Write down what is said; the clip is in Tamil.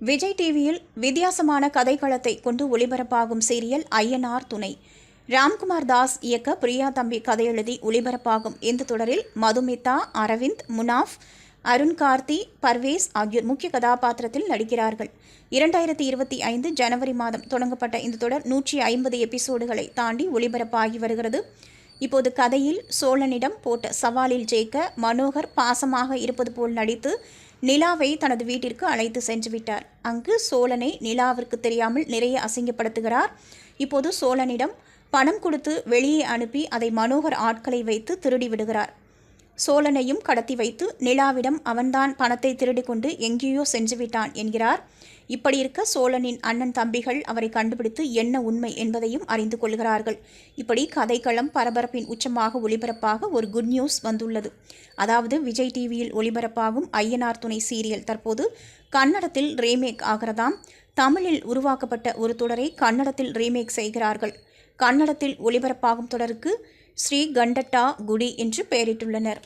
விஜய் டிவியில் வித்தியாசமான கதைக்களத்தை கொண்டு ஒளிபரப்பாகும் சீரியல் ஐயனார் துணை. ராம்குமார் தாஸ் இயக்க பிரியா தம்பி கதை எழுதி ஒளிபரப்பாகும். இந்த தொடரில் மதுமிதா அரவிந்த் முனாஃப் அருண் கார்த்தி பர்வேஸ் ஆகியோர் முக்கிய கதாபாத்திரத்தில் நடிக்கிறார்கள். இரண்டாயிரத்தி இருபத்தி ஐந்து ஜனவரி மாதம் தொடங்கப்பட்ட இந்த தொடர் நூற்றி ஐம்பது எபிசோடுகளை தாண்டி ஒளிபரப்பாகி வருகிறது. இப்போது கதையில் சோழனிடம் போட்ட சவாலில் ஜெயிக்க மனோகர் பாசமாக இருப்பது போல் நடித்து நிலாவை தனது வீட்டிற்கு அழைத்து சென்று விட்டார். அங்கு சோழனை நிலாவிற்கு தெரியாமல் நிறைய அசிங்கப்படுத்துகிறார். இப்போது சோழனிடம் பணம் கொடுத்து வெளியே அனுப்பி அதை மனோகர் ஆட்களை வைத்து திருடி விடுகிறார். சோழனையும் கடத்தி வைத்து நிலாவிடம் அவன்தான் பணத்தை திருடி கொண்டு எங்கேயோ சென்று விட்டான் என்கிறார். இப்படி இருக்க சோழனின் அண்ணன் தம்பிகள் அவரை கண்டுபிடித்து என்ன உண்மை என்பதையும் அறிந்து கொள்கிறார்கள். இப்படி கதைக்களம் பரபரப்பின் உச்சமாக ஒளிபரப்பாக ஒரு குட் நியூஸ் வந்துள்ளது. அதாவது விஜய் டிவியில் ஒளிபரப்பாகும் ஐயனார் துணை சீரியல். தற்போது கன்னடத்தில் ரீமேக் ஆகிறதாம். தமிழில் உருவாக்கப்பட்ட ஒரு தொடரை கன்னடத்தில் ரீமேக் செய்கிறார்கள். கன்னடத்தில் ஒளிபரப்பாகும் தொடருக்கு ஸ்ரீ கண்டட்டா குடி என்று பெயரிட்டுள்ளனர்.